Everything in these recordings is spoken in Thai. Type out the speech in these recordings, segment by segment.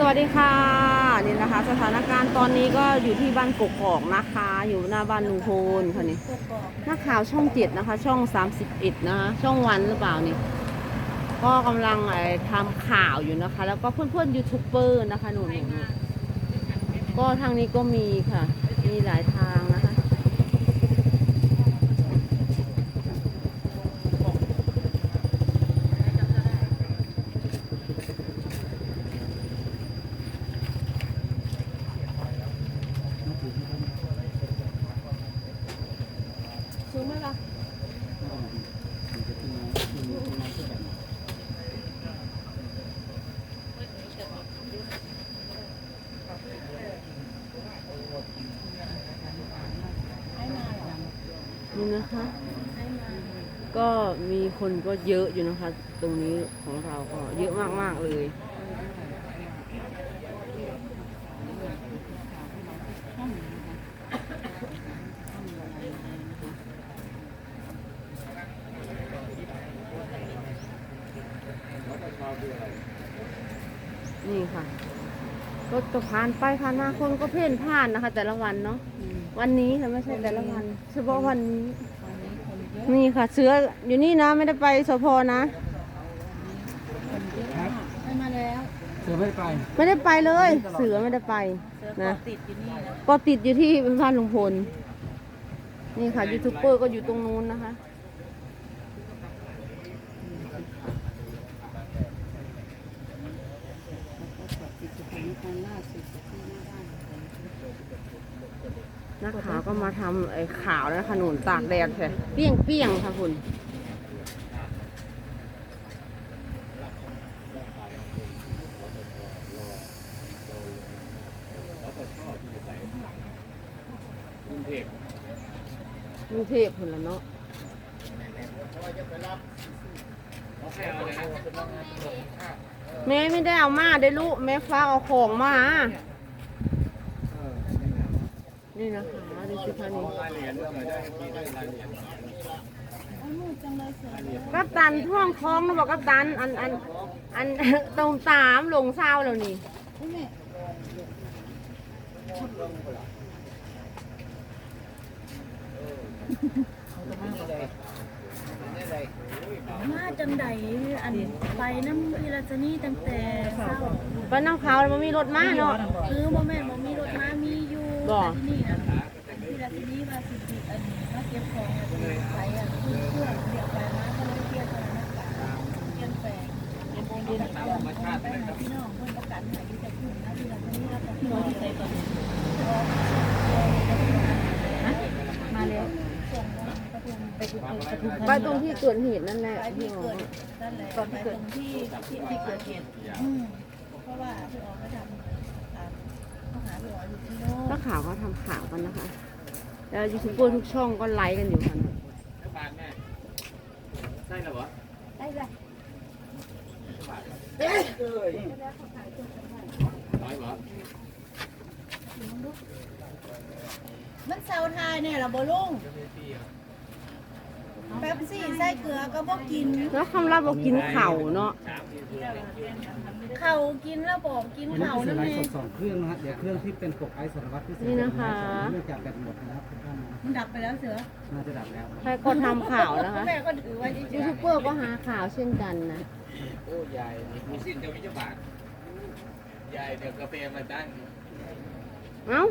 สวัสดีค่ะนี่นะคะ สถานการณ์ตอนนี้ก็อยู่ที่บ้านกกอกนะคะ อยู่หน้าบ้านลุงโพนค่ะนี่นักข่าวช่องเจ็ดนะคะ ช่องสามสิบเอ็ดนะคะช่องวันหรือเปล่านี่ ก็กำลังทำข่าวอยู่นะคะ แล้วก็เพื่อนๆยูทูบเบอร์นะคะหนูก็ทางนี้ก็มีค่ะ มีหลายทางนะคะ นี่นะคะ ก็มีคนก็เยอะอยู่นะคะ ตรงนี้ของเราก็เยอะมาก ๆ เลยนี่ค่ะรถก็ผ่านไปผ่านมาคนก็เพ่นผ่านนะคะ แต่ละวันเนาะ วันนี้ค่ะไม่ใช่แต่ละวัน เฉพาะวันนี้ นี่ค่ะ เสืออยู่นี่นะไม่ได้ไปสพนะ ไม่มาแล้วเสือไม่ไป ไม่ได้ไปเลย เสือไม่ได้ไปเสือนะเกาะติดอยู่นี่นะก็ติดอยู่ที่บ้านลุงพล นี่ค่ะยูทูบเบอร์ก็อยู่ตรงนู้นนะคะ นักข่าวก็มาทำไอ้ข่าวแล้วขนุนตากแดดใช่เปี้ยงเปี้ยงๆค่ะคุณกรุงเทพกรุงเทพพุ่นละเนาะแม่ไม่ได้เอามาได้ลูกแม่ฟ้าเอาของมา นี่นะคะดูสิคะนี่รายละเอียดเรื่องอะไรได้ที่ได้รานีกัปตันท่องท้องนะบอกกัปตันอันอันอันตรงตามลงเศร้าแล้วนี่มาจังใดอันไปน้ำพิราชนีตั้งแต่เช้าไปน้ำเขาแล้วมันมีรถมาเนาะคือโมแม่มาแม บ่แต่ที่นี่นะอันพิราชนีว่าสิบิอันนี้มาเก็บของอันนี้ไปอะคือเพื่อนเดี๋ยวไปมาก็เลยเรียนสถานการณ์เรียนแปลงเรียนเรียนเปลี่ยนไปหาพี่น้องเพื่อนประกันหาอยู่แต่ขึ้นนะพิราชนีแล้วก็พี่น้องที่ใส่ตัวนี้มาแล้วไปตรงที่เกิดเหตุนั่นแหละไปที่ที่ออเกิดนั่นแหละไปตรงที่ที่ที่เกิดเหตุอืมเพราะว่าพี่ออกก็ทำ เขาหาพี่ออกอยู่ที่โน่นนักข่าวก็ทำข่าวกันนะคะ แล้วยูทูบเบอร์ทุกช่องก็ไลค์กันอยู่ค่ะแล้วบานแม่ใช่เหรอวะได้เลยร้อยเหรอมันเซาทายเนี่ยเหราบลุงแป๊บซี่ไส้เกลือก็บอกกิน แล้วคำรับบอกกินเข่าวเนาะ เข่ากินแล้วบอกกินวันนี้เข่าเป็นนั่นไลเอฟ์งสดสองเครื่องนะฮะเดี๋ยวเครื่องที่เป็นปกไอซ์สารวัตรพิเศษนี่นะคะ เนื่องจากแบตหมดนะครับทุกท่านนะมันดับไปแล้วเสือน่าจะดับแล้วใครก็ทำข่าวนะคะแม่ก็ถือไว้เฉยูยทูบเบอร์ก็หาข่าวเช่นกันนะ โอ้ยายมีสิ้นเจ้าวิจบาทยายเดี๋ยวกาแฟมาตั้งเอ้า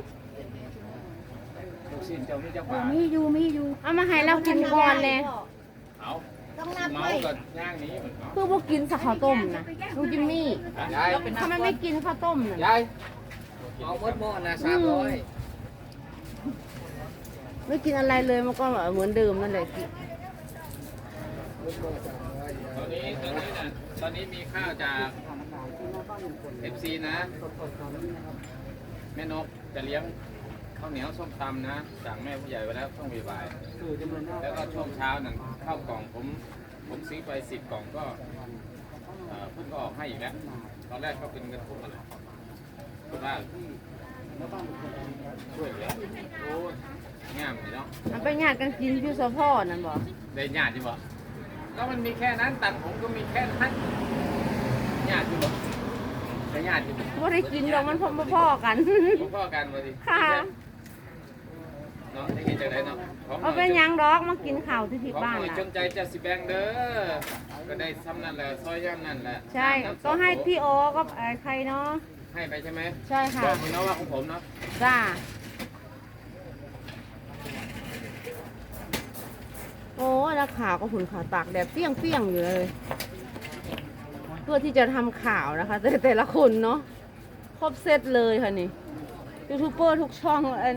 ลูกสิ้นเจ้าวิจๆเออบาทมีอยู่มีอยู่เอามาให้เรากินก่อนเลยเอาต้องนับ เมาไว้กับย่างนี้เหมือนเนาะเพื่อพวกกินสักข้าวต้มนะลุงจิมมี่ยายทำไมไม่กินข้าวต้มน่ะยายเอาหมดหม้อนะสามร้อยไม่กินอะไรเลยมันก็เหมือนเดิมนั่นแหละตอนนี้ตอนนี้น่ะตอนนี้มีข้าวจากเอฟซีนะ แม่นกจะเลี้ยงข้าวเหนียวส้มตำนะจากแม่ผู้ใหญ่ไว้แล้วช่วงบ่ายสื่อจำนวนมากๆแล้วก็ช่วงเช้านั่นข้าวกล่องผม ผมซื้อไปสิบกล่องก็เอ่อเพิ่งก็ออกให้อีกแล้วตอนแรกก็เป็นเงินผมอะไรคือว่าช่วยเหลือโอ้ยงามเลยเนาะมันไปงานกันกินพี่สะพ่อนั่นบอกได้ญาติจีบ่ก็มันมีแค่นั้นตัดผมก็มีแค่นั้นญาติจีบ่พญาติอยู่บ่ได้กินดอกมันพอพ่อๆกันพ่อๆกันมาสิค่ะเนาะได้เห็นจากไหนเนาะของ เอาเป็นหยังดอกมากินข้าวที่ที่ของบ้านหน่อยน่ะจงใจจะสิแบงเด้อ ก็ได้ซ้ำนั่นแหละซอยย่ำนั่นแหละใช่น้ำก็ให้สองพี่โอก็ไอ้ใครเนาะให้ไปใช่ไหมใช่ค่ะบอกคุณเนาะว่าของผมเนาะจ้าโอ้ยนักข่าวก็หุ่นข่าวตากแดดเปรี้ยงเปี้ยงๆอยู่เลย เพื่อที่จะทำข่าวนะคะ แต่แต่ละคนเนาะครบเซตเลยค่ะนี่ยูทูบเบอร์ทุกช่องเอ่อ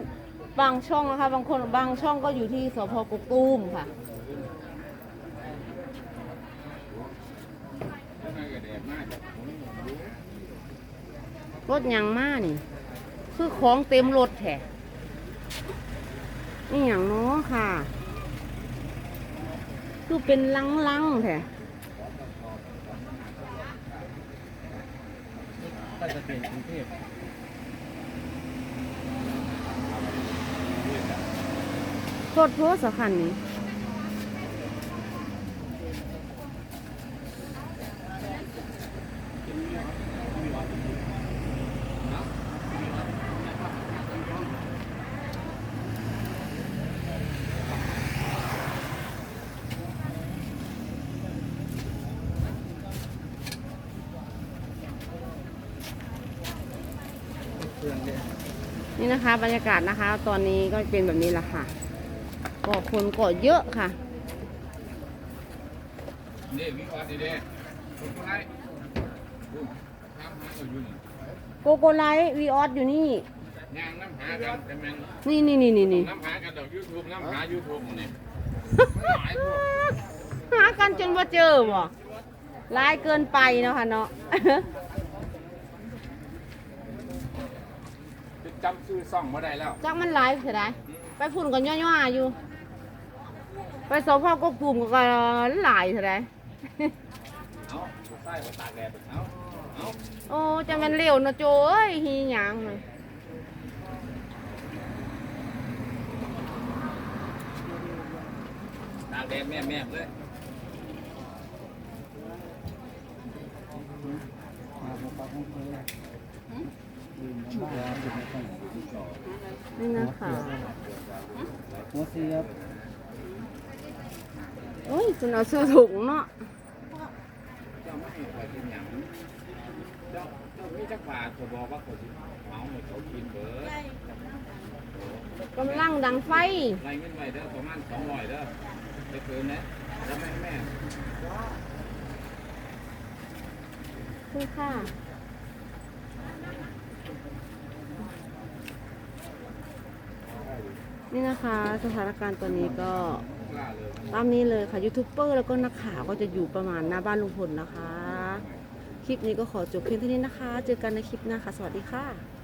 บางช่องนะคะ บางคนบางช่องก็อยู่ที่สพกกตูมค่ะ รถยังมานี่ คือของเต็มรถแท้นี่อย่างนาะค่ะ คือเป็นลังๆแท้ก็จะเป็นกรุงเทพ โทษโทษสักคันนี้นี่นะคะ บรรยากาศนะคะ ตอนนี้ก็เป็นแบบนี้แหละค่ะ ก็คนก็เยอะค่ะนี่วิวัฒน์ดีเด้คุณผู้ชายดูทำหาเอาอยู่นี่โกโกไลท์วีออสอยู่นี่ย่างน้ำหากันแต่มันนี่นี่นี่นี่นี่น้ำหากันดอกยูทูบน้ำหายูทูบนี่หลายพวกหากันจนว่าเจอบ่ร้ายเกินไปเนาะค่ะเนาะจะจำชื่อซ่องมาได้แล้วจักมันไลฟ์เสียดายไปฝุ่นกันย่อๆอยู่ ไปสพก็กลุ่มก็หลายเสียดายเอาใส่มาตากแดดเอาเอาโอ้จะแมันเร็วเนาะโจเอ้ยฮีหยังเลยตากแดดแม่แม่เลยมาพบปะห้องเคยลืมบ้านแล้วอยู่ในห้องนี่นะคะหัวเสียบ โอ้ยจนเอาซื้อถุงเนาะเจ้าไม่ให้ใครกินหยังเจ้าเจ้ามีจักบาทเขาบอกว่าเขาสิเมาให้เขากินเบิดกำลังดังไฟ รายเงินไว้เด้อประมาณสองร้อยเด้อไปเกินนะแล้วแม่แม่คือค่ะนี่นะคะ สถานการณ์ตอนนี้ก็ ตามนี้เลยค่ะยูทูบเบอร์แล้วก็นักข่าวก็จะอยู่ประมาณหน้าบ้านลุงพลนะคะ คลิปนี้ก็ขอจบเพียงเท่านี้นะคะ เจอกันในคลิปหน้าค่ะ สวัสดีค่ะ